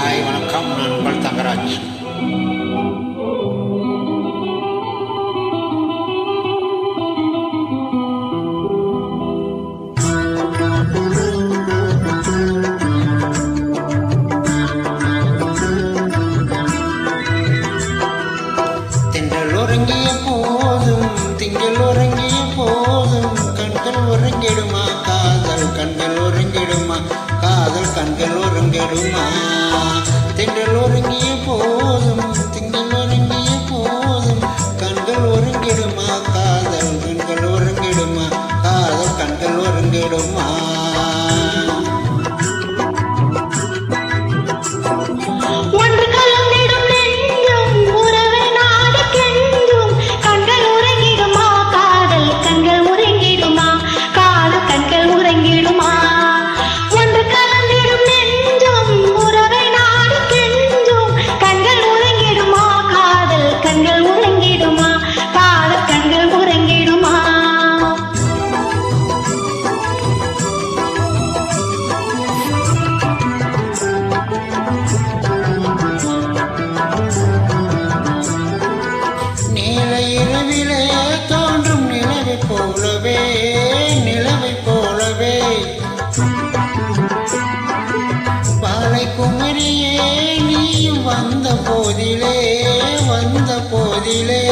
Hi வணக்கம் நான் உங்கள் தங்கராஜ் கண்கள் உறங்கிடுமா காதல் கண்கள் இரவிலே தோன்றும் நிலவை போலவே நிலவை போலவே. பாலை குமரியே நீயும் வந்த போதிலே வந்த போதிலே.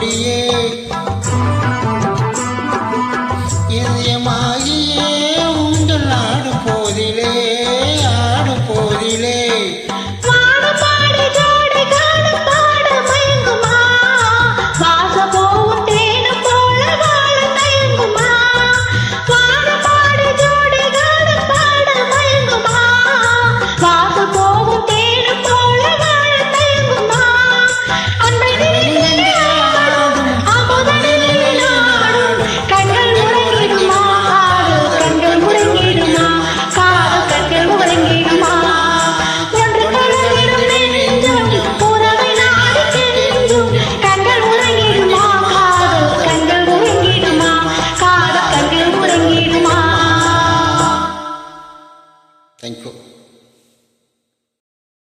হারিয়ে